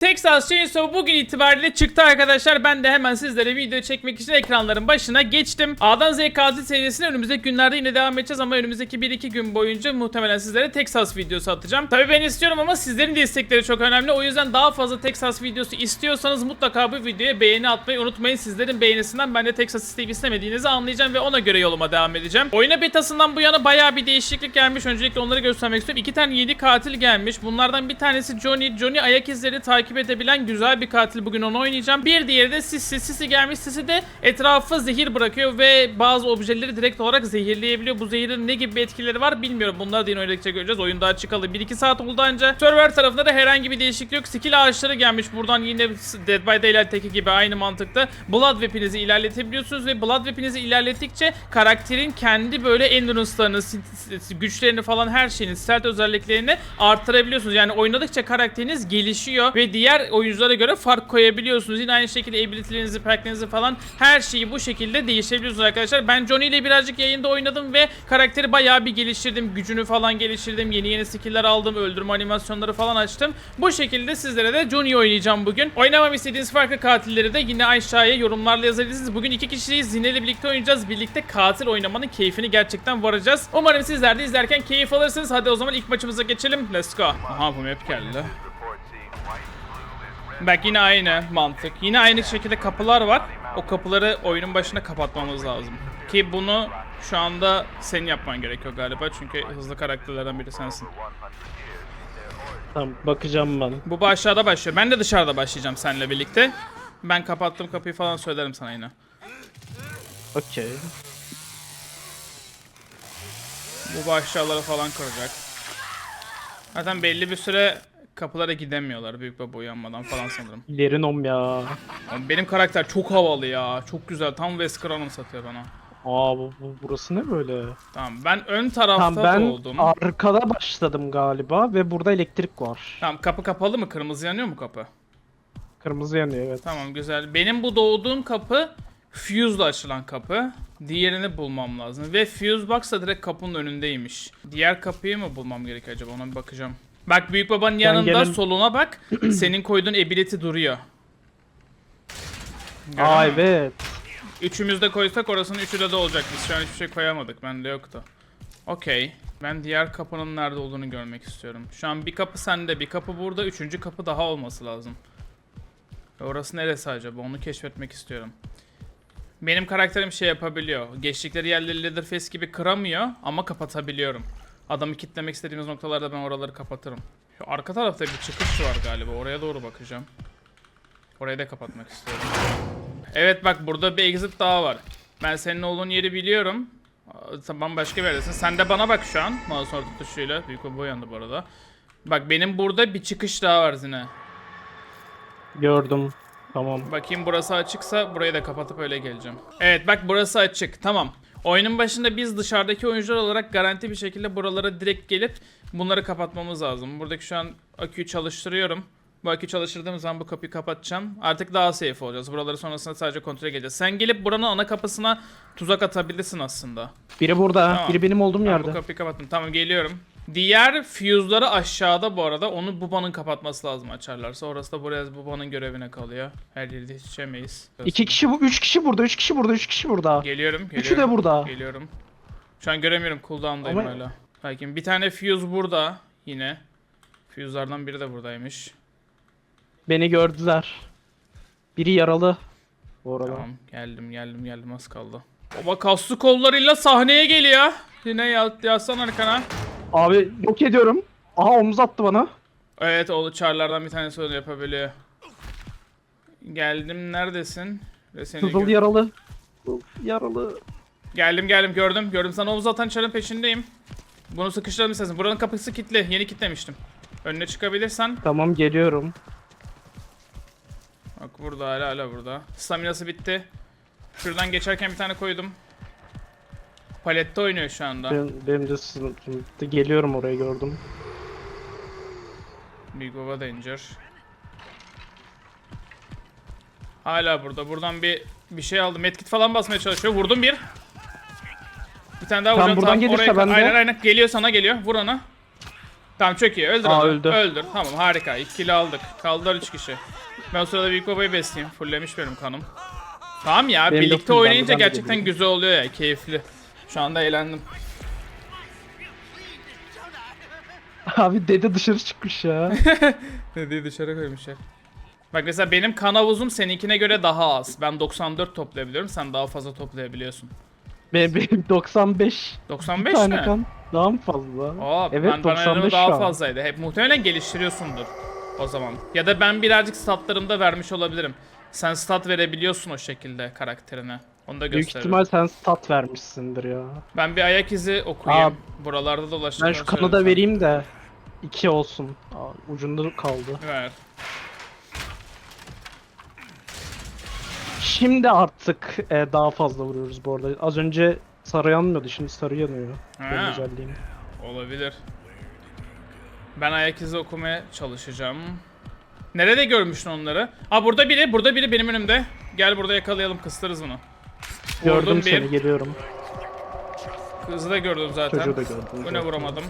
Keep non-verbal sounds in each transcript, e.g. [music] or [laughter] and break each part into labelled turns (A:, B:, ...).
A: Texas Chainsaw bugün itibariyle çıktı arkadaşlar. Ben de hemen sizlere video çekmek için ekranların başına geçtim. A'dan Z'ye katil serisine önümüzdeki günlerde yine devam edeceğiz ama önümüzdeki 1-2 gün boyunca muhtemelen sizlere Texas videosu atacağım. Tabii ben istiyorum ama sizlerin de istekleri çok önemli. O yüzden daha fazla Texas videosu istiyorsanız mutlaka bu videoya beğeni atmayı unutmayın. Sizlerin beğenisinden ben de Texas isteyip istemediğinizi anlayacağım ve ona göre yoluma devam edeceğim. Oyuna betasından bu yana bayağı bir değişiklik gelmiş. Öncelikle onları göstermek istiyorum. İki tane yeni katil gelmiş. Bunlardan bir tanesi Johnny. Johnny ayak izleri takip edebilen güzel bir katil. Bugün onu oynayacağım. Bir diğeri de Sissy. Sissy gelmiş. Sissy de etrafı zehir bırakıyor ve bazı objeleri direkt olarak zehirleyebiliyor. Bu zehirin ne gibi etkileri var bilmiyorum. Bunları da yine oynadıkça göreceğiz. Oyun daha çıkalı 1-2 saat oldu anca. Server tarafında da herhangi bir değişiklik yok. Skill ağaçları gelmiş. Buradan yine Dead by Daylight'teki gibi aynı mantıkta Blood Weapon'inizi ilerletebiliyorsunuz ve Blood Weapon'inizi ilerlettikçe karakterin kendi böyle endurance'larını, güçlerini falan her şeyini, stealth özelliklerini arttırabiliyorsunuz. Yani oynadıkça karakteriniz gelişiyor ve diğer oyunculara göre fark koyabiliyorsunuz. Yine aynı şekilde ability'lerinizi, perklerinizi falan her şeyi bu şekilde değiştirebiliyorsunuz arkadaşlar. Ben Johnny ile birazcık yayında oynadım ve karakteri bayağı bir geliştirdim. Gücünü falan geliştirdim. Yeni yeni skill'ler aldım. Öldürme animasyonları falan açtım. Bu şekilde sizlere de Johnny oynayacağım bugün. Oynamam istediğiniz farklı katilleri de yine aşağıya yorumlarla yazabilirsiniz. Bugün iki kişiyiz. Zine birlikte oynayacağız. Birlikte katil oynamanın keyfini gerçekten varacağız. Umarım sizler de izlerken keyif alırsınız. Hadi o zaman ilk maçımıza geçelim. Let's go. Aha bu map geldi. Bak yine aynı mantık. Yine aynı şekilde kapılar var. O kapıları oyunun başında kapatmamız lazım. Ki bunu şu anda senin yapman gerekiyor galiba. Çünkü hızlı karakterlerden biri sensin.
B: Tamam bakacağım ben.
A: Bu aşağıda başlıyor. Ben de dışarıda başlayacağım seninle birlikte. Ben kapattım kapıyı falan söylerim sana yine.
B: Okey.
A: Bu aşağıları falan kıracak. Zaten belli bir süre kapılara gidemiyorlar büyük baba uyanmadan falan sanırım. [laughs]
B: İlerin om ya.
A: Ama Benim karakter çok havalı ya. Çok güzel. Tam Wesker satıyor bana.
B: Aa bu, bu- burası ne böyle?
A: Tamam ben ön tarafta
B: Tamam ben
A: doğdum.
B: arkada başladım galiba ve burada elektrik var.
A: Tamam kapı kapalı mı? Kırmızı yanıyor mu kapı?
B: Kırmızı yanıyor evet.
A: Tamam güzel. Benim bu doğduğum kapı fuse'la açılan kapı. Diğerini bulmam lazım. Ve fuse box da direkt kapının önündeymiş. Diğer kapıyı mı bulmam gerekiyor acaba? Ona bir bakacağım. Bak büyük babanın yanında
B: gene-
A: soluna bak. [clears throat] Senin koyduğun ability duruyor.
B: Aa
A: mü?
B: evet.
A: Üçümüz de koysak orasının üçü de de olacak. Biz şu an hiçbir şey koyamadık. Bende yoktu. Okey. Ben diğer kapının nerede olduğunu görmek istiyorum. Şu an bir kapı sende, bir kapı burada, üçüncü kapı daha olması lazım. Ve orası neresi acaba? Onu keşfetmek istiyorum. Benim karakterim şey yapabiliyor. Geçtikleri yerleri Leatherface gibi kıramıyor ama kapatabiliyorum. Adamı kitlemek istediğimiz noktalarda ben oraları kapatırım. Şu arka tarafta bir çıkış var galiba. Oraya doğru bakacağım. Orayı da kapatmak istiyorum. Evet bak burada bir exit daha var. Ben senin olduğun yeri biliyorum. Sen bambaşka bir yerdesin. Sen de bana bak şu an. Mouse orta tuşuyla. Büyük baba uyandı bu arada. Bak benim burada bir çıkış daha var Zine.
B: Gördüm. Tamam.
A: Bakayım burası açıksa burayı da kapatıp öyle geleceğim. Evet bak burası açık. Tamam. Oyunun başında biz dışarıdaki oyuncular olarak garanti bir şekilde buralara direkt gelip bunları kapatmamız lazım. Buradaki şu an aküyü çalıştırıyorum. Bu aküyü çalıştırdığım zaman bu kapıyı kapatacağım. Artık daha safe olacağız. Buraları sonrasında sadece kontrol edeceğiz. Sen gelip buranın ana kapısına tuzak atabilirsin aslında.
B: Biri burada.
A: Tamam.
B: Biri benim olduğum
A: Ben bu
B: yerde.
A: kapıyı kapattım. Tamam geliyorum. Diğer fuse'ları aşağıda bu arada. Onu Buba'nın kapatması lazım açarlarsa. Orası da buraya Buba'nın görevine kalıyor. Her yerde yetişemeyiz.
B: İki kişi bu. Üç kişi burada. Üç kişi burada. Üç kişi burada.
A: Geliyorum, geliyorum.
B: Üçü de burada.
A: Geliyorum. Şu an göremiyorum. Cooldown'dayım
B: Ama-
A: hala. Bakayım bir tane fuse burada yine. Fuse'lardan biri de buradaymış.
B: Beni gördüler. Biri yaralı. Bu arada.
A: Tamam geldim geldim geldim az kaldı. Baba kaslı kollarıyla sahneye geliyor. Yine ya, yazsan arkana.
B: Abi yok ediyorum. Aha omuz attı bana.
A: Evet oğlu çarlardan bir tanesi onu yapabiliyor. Geldim neredesin? Ve seni
B: Kızıl
A: gö-
B: yaralı. Kızıl Yaralı.
A: Geldim geldim gördüm. Gördüm sana omuz atan çarın peşindeyim. Bunu sıkıştıralım istersen. Buranın kapısı kilitli. Yeni kilitlemiştim. Önüne çıkabilirsen.
B: Tamam geliyorum.
A: Bak burada hala hala burada. Staminası bitti. Şuradan geçerken bir tane koydum. Palette oynuyor şu anda.
B: Ben, benim de sınıfım. Geliyorum oraya gördüm.
A: Big Baba Danger. Hala burada. Buradan bir bir şey aldım. Medkit falan basmaya çalışıyor. Vurdum bir. Bir tane daha
B: Tamam,
A: vuracağım.
B: buradan gelirse
A: oraya-
B: ben de-
A: Aynen aynen. Geliyor sana geliyor. Vur ona. Tamam çok iyi. Öldür
B: Aa,
A: onu.
B: öldü.
A: Öldür. Tamam harika. 2 kilo aldık. Kaldılar 3 kişi. Ben o sırada büyük babayı besleyeyim. Fulllemiş benim kanım. Tamam ya.
B: Benim
A: birlikte oynayınca
B: ben
A: gerçekten güzel oluyor ya. Keyifli. Şu anda eğlendim. [laughs]
B: Abi dede dışarı çıkmış ya. [laughs]
A: Dediği dışarı koymuşlar. Bak mesela benim kan havuzum seninkine göre daha az. Ben 94 toplayabiliyorum. Sen daha fazla toplayabiliyorsun.
B: benim, benim 95
A: 95
B: tane
A: mi?
B: kan. Daha mı fazla?
A: Aa,
B: evet
A: ben bana
B: 95
A: daha fazlaydı. Hep muhtemelen geliştiriyorsundur o zaman. Ya da ben birazcık statlarımda vermiş olabilirim. Sen stat verebiliyorsun o şekilde karakterine. Onu da
B: Büyük
A: gösteririm.
B: ihtimal sen stat vermişsindir ya.
A: Ben bir ayak izi okuyayım. Buralarda dolaştım.
B: Ben şu kanı da vereyim de 2 olsun. Aa, ucunda kaldı.
A: Ver.
B: Şimdi artık e, daha fazla vuruyoruz bu arada. Az önce sarı yanmıyordu şimdi sarı yanıyor.
A: Ha,
B: özelliğim.
A: olabilir. Ben ayak izi okumaya çalışacağım. Nerede görmüştün onları? Ha burada biri, burada biri benim önümde. Gel burada yakalayalım, kıstırırız bunu.
B: Gördüm
A: Vurdum
B: seni
A: bir.
B: geliyorum.
A: Kızı da gördüm zaten.
B: Çocuğu da gördüm.
A: Bu ne
B: zaten.
A: vuramadım.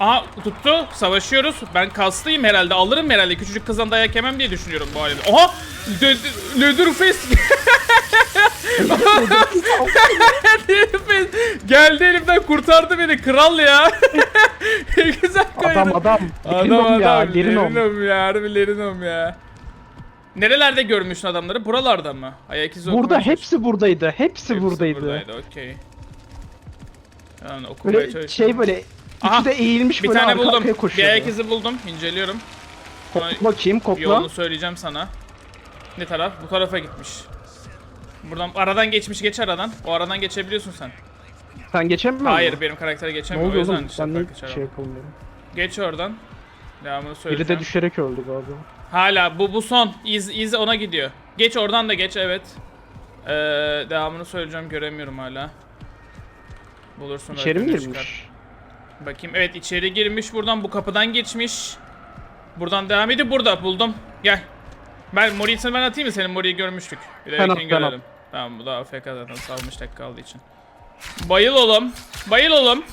A: Aha tuttu. Savaşıyoruz. Ben kaslıyım herhalde. Alırım herhalde. Küçücük kızdan dayak yemem diye düşünüyorum bu halde. Oha! Leatherface. Leatherface [laughs] geldi elimden kurtardı beni. Kral ya. [laughs] Güzel kaydı.
B: Adam adam.
A: Adam
B: Lerinom
A: adam.
B: ya. Lerinom.
A: Lerinom ya. Harbi Lerinom ya. Nerelerde görmüşsün adamları? Buralarda mı? Ayak izi
B: Burada
A: okumaya
B: hepsi buradaydı. Hepsi,
A: Hepsi
B: buradaydı.
A: buradaydı. Okey. Yani okumaya
B: Böyle
A: çalışıyorum.
B: şey böyle
A: Aha,
B: üçü de eğilmiş
A: Bir
B: böyle
A: tane
B: arka
A: buldum.
B: arkaya
A: Bir
B: koşuyordu.
A: ayak izi buldum. İnceliyorum.
B: Kokla bakayım kokla.
A: Yolunu söyleyeceğim sana. Ne taraf? Bu tarafa gitmiş. Buradan aradan geçmiş geç aradan. O aradan geçebiliyorsun sen.
B: Sen geçemiyor musun?
A: Hayır benim karaktere
B: Ne
A: geçemiyor. O yüzden
B: oğlum?
A: işte
B: Ben niye
A: farklı
B: şey
A: şey
B: yapamıyorum?
A: Geç oradan. Devamını
B: Biri
A: söyleyeceğim.
B: de düşerek öldü galiba.
A: Hala bu bu son. İz iz ona gidiyor. Geç oradan da geç evet. Ee, devamını söyleyeceğim göremiyorum hala. Bulursun.
B: İçeri mi girmiş?
A: çıkar. Bakayım evet içeri girmiş buradan bu kapıdan geçmiş. Buradan devam ediyor burada buldum. Gel. Ben Mori'yi ben atayım mı senin Mori'yi görmüştük. Bir de
B: Ben at,
A: görelim. Tamam bu da AFK zaten salmış tek kaldığı için. Bayıl oğlum. Bayıl oğlum.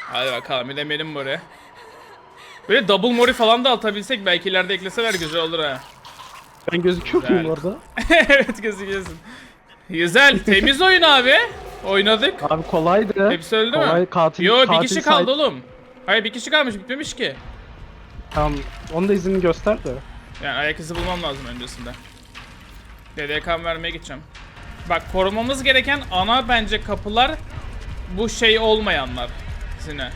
A: Hadi bakalım bir de benim Mori. Böyle double Mori falan da atabilsek belki ileride ekleseler güzel olur ha.
B: Ben gözüküyor muyum orada? [laughs]
A: evet gözüküyorsun. Güzel temiz oyun abi. Oynadık.
B: Abi kolaydı.
A: Hepsi öldü
B: Kolay,
A: mü?
B: katil-
A: Yo bir kişi kaldı
B: say-
A: oğlum. Hayır bir kişi kalmış bitmemiş ki.
B: Tamam. Onun da izini göster de.
A: Yani ayak izi bulmam lazım öncesinde. DDK vermeye gideceğim. Bak korumamız gereken ana bence kapılar bu şey olmayanlar. Sine.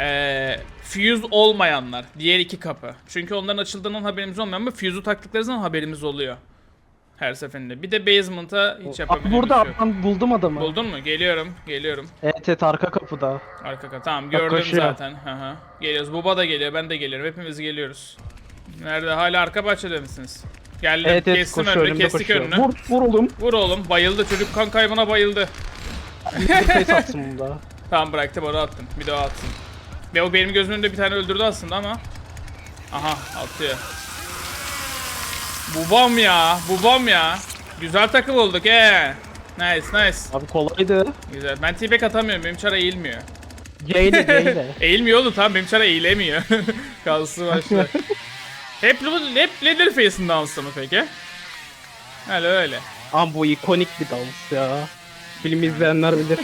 A: Ee, fuse olmayanlar. Diğer iki kapı. Çünkü onların açıldığından haberimiz olmuyor ama fuse'u taktıkları zaman haberimiz oluyor. Her seferinde. Bir de basement'a hiç
B: Abi
A: yapabildiğimiz
B: burada
A: yok.
B: adam buldum adamı.
A: Buldun mu? Geliyorum. Geliyorum.
B: Evet evet arka kapıda.
A: Arka kat. Tamam gördüm
B: koşuyor.
A: zaten. Hı hı. Geliyoruz. Buba da geliyor. Ben de geliyorum. Hepimiz geliyoruz. Nerede? Hala arka bahçede misiniz? Geldim.
B: Evet evet
A: Kestim
B: koşuyor
A: önünü.
B: önümde
A: Kestik
B: koşuyor.
A: önünü.
B: Vur, vur oğlum.
A: Vur oğlum. Bayıldı. Çocuk kan kaybına bayıldı.
B: Bir face atsın bunda.
A: Tamam bıraktım onu attım. Bir daha atsın. Ve o benim gözümün önünde bir tane öldürdü aslında ama. Aha atıyor. Bubam ya. Bubam ya. Güzel takım olduk he. Nice nice.
B: Abi kolaydı.
A: Güzel. Ben t atamıyorum. Benim çara eğilmiyor.
B: C ile C ile.
A: Eğilmiyor oğlum tamam benim çara eğilemiyor. [laughs] Kalsın başta. [laughs] hep, hep Leatherface'in dansı mı peki? Öyle öyle.
B: Ama bu ikonik bir dans ya. Film izleyenler bilir.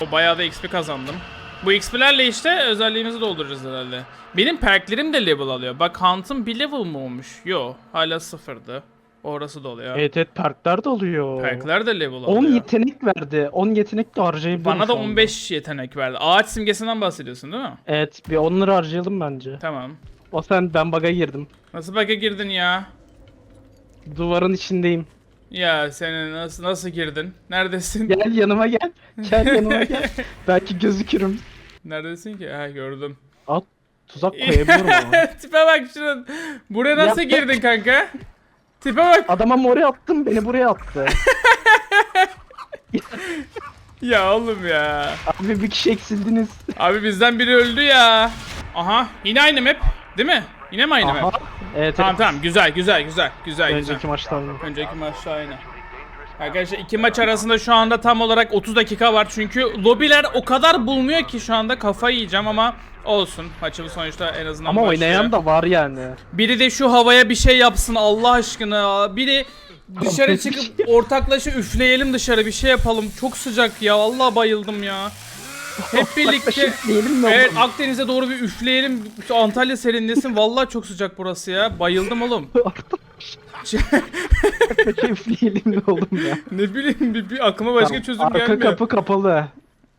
A: O bayağı da XP kazandım. Bu XP'lerle işte özelliğimizi dolduracağız herhalde. Benim perklerim de level alıyor. Bak Hunt'ın bir level mı olmuş? Yo hala sıfırdı. Orası da oluyor.
B: evet evet perkler de oluyor.
A: Perkler de level
B: 10
A: alıyor.
B: yetenek verdi. 10 yetenek de harcayabilirim
A: Bana da
B: şu anda.
A: 15 yetenek verdi. Ağaç simgesinden bahsediyorsun değil mi?
B: Evet bir onları harcayalım bence.
A: Tamam.
B: O sen ben baga girdim.
A: Nasıl bug'a girdin ya?
B: Duvarın içindeyim.
A: Ya senin nasıl nasıl girdin? Neredesin?
B: Gel yanıma gel. Gel yanıma gel. [laughs] Belki gözükürüm.
A: Neredesin ki? Ha gördüm.
B: At tuzak koyabiliyorum ama. [laughs]
A: Tipe bak şunun. Buraya nasıl girdin kanka? Tipe bak.
B: Adama mori attım beni buraya attı. [laughs]
A: Ya oğlum ya.
B: Abi bir kişi eksildiniz.
A: Abi bizden biri öldü ya. Aha yine aynı map. Değil mi? Yine mi aynı
B: Aha.
A: map?
B: Evet
A: Tamam
B: evet.
A: tamam güzel güzel güzel güzel güzel.
B: Önceki maçtan.
A: Önceki maçta aynı. Arkadaşlar iki maç arasında şu anda tam olarak 30 dakika var. Çünkü lobiler o kadar bulmuyor ki şu anda kafayı yiyeceğim ama olsun. Maçımız sonuçta en azından
B: Ama
A: başlıyor.
B: oynayan da var yani.
A: Biri de şu havaya bir şey yapsın Allah aşkına. Biri dışarı çıkıp ortaklaşa üfleyelim dışarı bir şey yapalım. Çok sıcak ya. Vallahi bayıldım ya. [laughs] Hep birlikte
B: Diyelim mi
A: Evet? Akdeniz'e doğru bir üfleyelim. Şu Antalya serinlesin. Vallahi çok sıcak burası ya. Bayıldım oğlum. [laughs]
B: Üfleyelim mi oğlum ya? [laughs]
A: ne bileyim bir, bir aklıma başka
B: Tamam,
A: çözüm
B: Arka
A: gelmiyor.
B: kapı kapalı.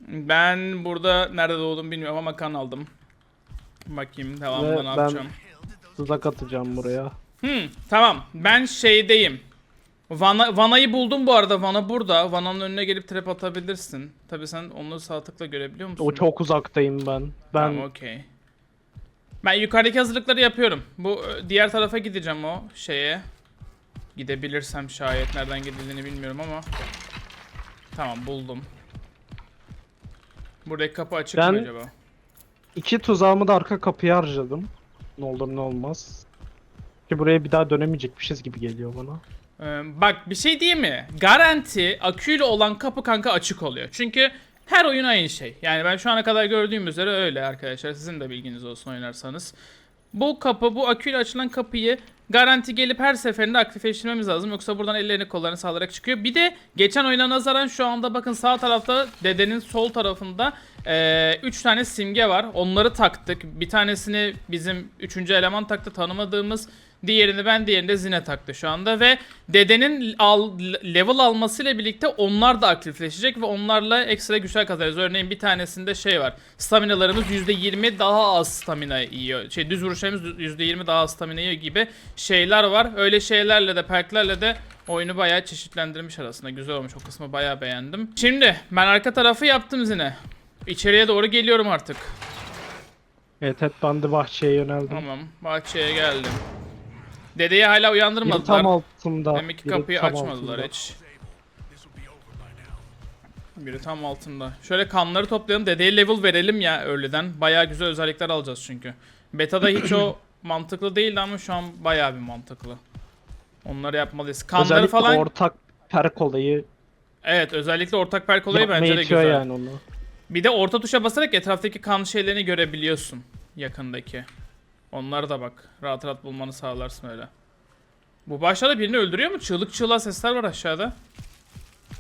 A: Ben burada nerede doğdum bilmiyorum ama kan aldım. Bakayım devamında
B: Ve
A: ne
B: ben-
A: yapacağım.
B: Tuzak atacağım buraya.
A: Hmm, tamam. Ben şeydeyim. Vana, Vana'yı buldum bu arada. Vana burada. Vana'nın önüne gelip trap atabilirsin. Tabi sen onu sağ tıkla görebiliyor musun?
B: O çok uzaktayım ben. Ben
A: Tamam okey. Ben yukarıdaki hazırlıkları yapıyorum. Bu ö, diğer tarafa gideceğim o şeye. Gidebilirsem şayet nereden gidildiğini bilmiyorum ama. Tamam buldum. Buradaki kapı açık
B: Ben-
A: mı acaba?
B: iki tuzağımı da arka kapıya harcadım. Ne olur ne olmaz. Ki buraya bir daha dönemeyecekmişiz gibi geliyor bana.
A: Ee, bak bir şey diyeyim mi? Garanti aküyle olan kapı kanka açık oluyor. Çünkü her oyun aynı şey. Yani ben şu ana kadar gördüğüm üzere öyle arkadaşlar. Sizin de bilginiz olsun oynarsanız. Bu kapı, bu aküyle açılan kapıyı garanti gelip her seferinde aktifleştirmemiz lazım. Yoksa buradan ellerini kollarını sallarak çıkıyor. Bir de geçen oyuna nazaran şu anda bakın sağ tarafta dedenin sol tarafında 3 tane simge var. Onları taktık. Bir tanesini bizim 3. eleman taktı tanımadığımız. Diğerini ben diğerini de Zine taktı şu anda ve dedenin al, level almasıyla birlikte onlar da aktifleşecek ve onlarla ekstra güçler kazanırız. Örneğin bir tanesinde şey var. Staminalarımız %20 daha az stamina yiyor. Şey düz vuruşlarımız %20 daha az stamina yiyor gibi şeyler var. Öyle şeylerle de perklerle de oyunu bayağı çeşitlendirmiş arasında. Güzel olmuş. O kısmı bayağı beğendim. Şimdi ben arka tarafı yaptım Zine. İçeriye doğru geliyorum artık.
B: Evet evet ben de bahçeye yöneldim.
A: Tamam. Bahçeye geldim. Dedeyi hala
B: Biri
A: uyandırmadılar.
B: tam altımda.
A: Demek ki
B: biri
A: kapıyı
B: tam
A: açmadılar
B: altımda.
A: hiç. Biri tam altında. Şöyle kanları toplayalım. Dedeye level verelim ya öğleden. Bayağı güzel özellikler alacağız çünkü. Beta'da hiç o [clears throat] mantıklı değildi ama şu an bayağı bir mantıklı. Onları yapmalıyız. Kanları
B: Özellikle
A: falan...
B: ortak perk olayı
A: evet özellikle ortak perk olayı
B: yapmaya
A: bence de
B: itiyor
A: güzel.
B: yani onu.
A: Bir de orta tuşa basarak etraftaki kan şeylerini görebiliyorsun. Yakındaki. Onları da bak. Rahat rahat bulmanı sağlarsın öyle. Bu başlarda birini öldürüyor mu? Çığlık çığlığa sesler var aşağıda.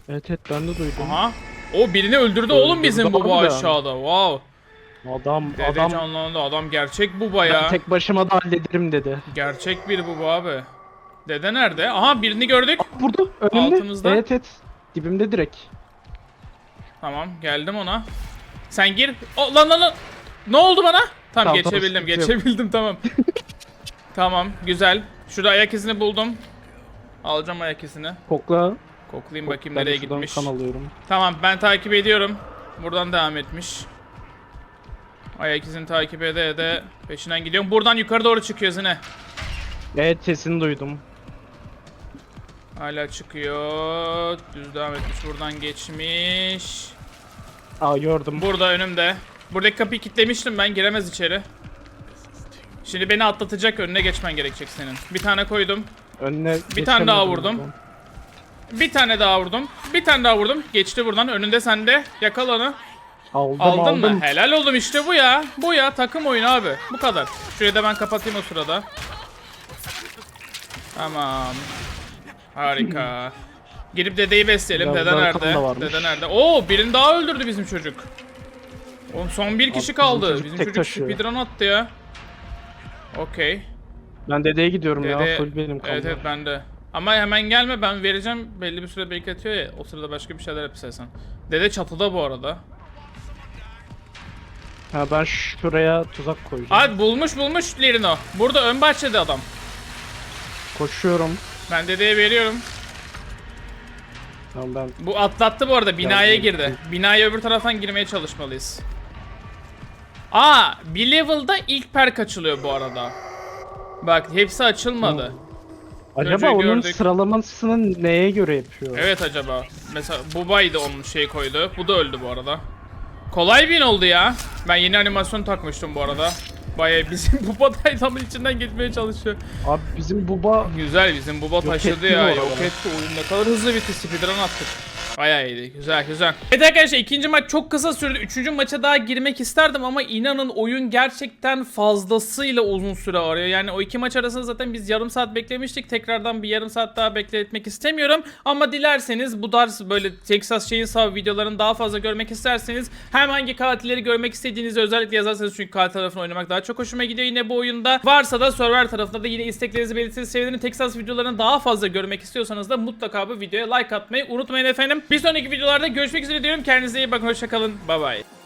B: Evet evet ben de duydum.
A: Aha. O birini öldürdü oğlum bizim bu
B: harbiden.
A: aşağıda. Wow.
B: Adam
A: Dede
B: adam
A: canlandı. Adam gerçek bu
B: ben tek başıma da hallederim dedi.
A: Gerçek bir bu bu abi. Dede nerede? Aha birini gördük.
B: Burada önümde.
A: Altımızda.
B: Evet evet. Dibimde direkt.
A: Tamam geldim ona. Sen gir. O, lan lan lan. Ne oldu bana? Tamam,
B: Tamam, tamam,
A: geçebildim
B: sıkıntı yok.
A: geçebildim tamam. [laughs] tamam güzel. Şurada ayak izini buldum. Alacağım ayak izini.
B: Kokla.
A: Koklayayım bakayım
B: Ben de
A: nereye
B: şuradan
A: gitmiş.
B: kan alıyorum.
A: Tamam ben takip ediyorum. Buradan devam etmiş. Ayak izini takip ede ede peşinden gidiyorum. Buradan yukarı doğru çıkıyor yine.
B: Evet sesini duydum.
A: Hala çıkıyor. Düz devam etmiş. Buradan geçmiş.
B: Aa gördüm.
A: Burada önümde. Buradaki kapıyı kilitlemiştim ben. Giremez içeri. Şimdi beni atlatacak. Önüne geçmen gerekecek senin. Bir tane koydum.
B: Önüne
A: Bir tane daha vurdum.
B: oradan.
A: Bir tane daha vurdum. Bir tane daha vurdum. Geçti buradan. Önünde sende. Yakala onu.
B: Aldım
A: Aldın
B: aldım.
A: mı? Helal oldum işte bu ya. Bu ya takım oyunu abi. Bu kadar. Şurayı da ben kapatayım o sırada. Tamam. Harika. Gidip dedeyi besleyelim.
B: Biraz
A: Dede nerede? Dede nerede? Oo birini daha öldürdü bizim çocuk. Oğlum son bir kişi
B: bizim
A: kaldı.
B: çocuk
A: Bizim çocuk
B: taşıyor.
A: speedrun attı ya. Okey.
B: Ben dedeye gidiyorum
A: Dede...
B: ya. Full benim kanlar.
A: Evet evet ben de. Ama hemen gelme ben vereceğim. Belli bir süre bekletiyor ya. O sırada başka bir şeyler yap istersen. Dede çatıda bu arada.
B: Ha ben şuraya tuzak koyacağım.
A: Hadi bulmuş bulmuş Lirino. Burada ön bahçede adam.
B: Koşuyorum.
A: Ben dedeye veriyorum.
B: Tamam ben
A: Bu atlattı bu arada binaya girdi. Binaya öbür taraftan girmeye çalışmalıyız. Aa, bir level'da ilk perk açılıyor bu arada. Bak hepsi açılmadı.
B: Acaba
A: Önce
B: onun
A: gördük.
B: sıralamasını neye göre yapıyor?
A: Evet acaba. Mesela Buba'ydı onun şey koydu. Bu da öldü bu arada. Kolay bin oldu ya. Ben yeni animasyon takmıştım bu arada. Bayağı bizim [laughs] bu da adamın içinden geçmeye çalışıyor.
B: Abi bizim buba
A: Güzel bizim Buba taşıdı
B: etti
A: ya.
B: mi
A: Yok etti. Oyun ne kadar hızlı bitti. Speedrun attık. Bayağı iyiydi. Güzel güzel. Evet arkadaşlar ikinci maç çok kısa sürdü. Üçüncü maça daha girmek isterdim ama inanın oyun gerçekten fazlasıyla uzun süre arıyor. Yani o iki maç arasında zaten biz yarım saat beklemiştik. Tekrardan bir yarım saat daha bekletmek istemiyorum. Ama dilerseniz bu tarz böyle Texas Chainsaw videolarını daha fazla görmek isterseniz hem hangi katilleri görmek istediğinizi özellikle yazarsanız çünkü katil tarafını oynamak daha çok hoşuma gidiyor yine bu oyunda. Varsa da server tarafında da yine isteklerinizi belirtirseniz sevinirim. Texas videolarını daha fazla görmek istiyorsanız da mutlaka bu videoya like atmayı unutmayın efendim. Bir sonraki videolarda görüşmek üzere diyorum. Kendinize iyi bakın. Hoşçakalın. Bay bay.